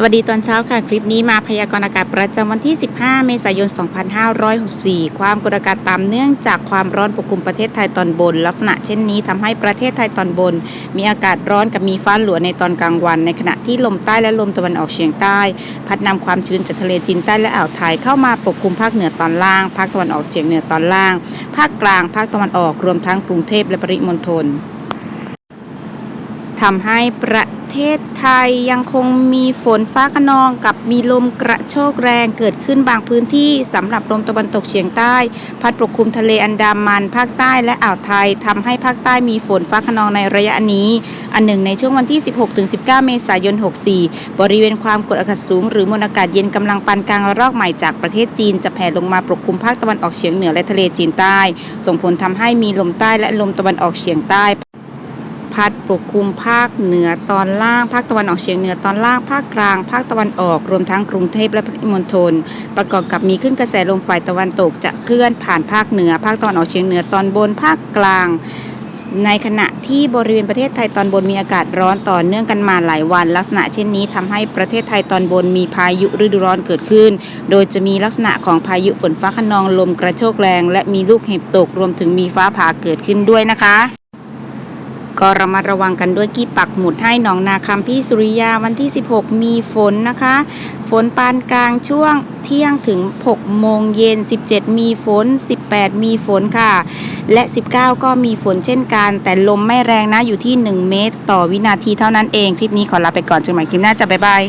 สวัสดีตอนเช้าค่ะ คลิปนี้มาพยากรณ์อากาศประจำวันที่ 15 เมษายน 2564 ความกดอากาศต่ำเนื่องจากความร้อนปกคลุมประเทศไทยตอนบน ลักษณะเช่นนี้ทำให้ประเทศไทยตอนบน มีอากาศร้อนกับมีฟ้าหลัวในตอนกลางวัน ในขณะที่ลมใต้และลมตะวันออกเฉียงใต้ พัดนำความชื้นจากทะเลจีนใต้และอ่าวไทยเข้ามาปกคลุมภาคเหนือตอนล่าง ภาคตะวันออกเฉียงเหนือตอนล่าง ภาคกลางภาคตะวันออกรวมทั้งกรุงเทพและปริมณฑล ทำให้ประเทศไทยยังคงมีฝนฟ้าขนองกับมีลมกระโชกแรงเกิดขึ้นบางพื้นที่สำหรับลมตะวันตกเฉียงใต้ พัดปกคลุมทะเลอันดามันภาคใต้และอ่าวไทยทำให้ภาคใต้มีฝนฟ้าขนองในระยะนี้ อันหนึ่งในช่วงวันที่ 16-19 เมษายน 64 บริเวณความกดอากาศสูง หรือมวลอากาศเย็นกำลังปานกลางระลอกใหม่จากประเทศจีนจะแผ่ลงมาปกคลุมภาคตะวันออกเฉียงเหนือและทะเลจีนใต้ ส่งผลทำให้มีลมใต้และลมตะวันออกเฉียงใต้ พัดปกคลุมภาคเหนือตอนล่าง ภาคตะวันออกเฉียงเหนือตอนล่าง ภาคกลาง ภาคตะวันออก รวมทั้งกรุงเทพและปริมณฑล ประกอบกับมีขึ้นกระแสลมฝ่ายตะวันตกจะเคลื่อนผ่านภาคเหนือ ภาคตะวันออกเฉียงเหนือตอนบน ภาคกลาง ในขณะที่บริเวณประเทศไทยตอนบนมีอากาศร้อนต่อเนื่องกันมาหลายวัน ลักษณะเช่นนี้ทำให้ประเทศไทยตอนบนมีพายุฤดูร้อนเกิดขึ้น โดยจะมีลักษณะของพายุฝนฟ้าขนองลมกระโชกแรง และมีลูกเห็บตกรวมถึงมีฟ้าผ่าเกิดขึ้นด้วยนะคะ ก็ระมัดระวังกันด้วยกี้ปักหมุดให้หนองนาคำพี่สุริยาวันที่ 16 มีฝนนะคะ ฝนปานกลางช่วงเที่ยงถึง 6 โมงเย็น 17 มีฝน 18 มีฝนค่ะ และ 19 ก็มีฝนเช่นกัน แต่ลมไม่แรงนะอยู่ที่ 1 เมตร ต่อวินาทีเท่านั้นเอง คลิปนี้ขอลาไปก่อนเจอกันใหม่คลิปหน้าจะบ๊ายบาย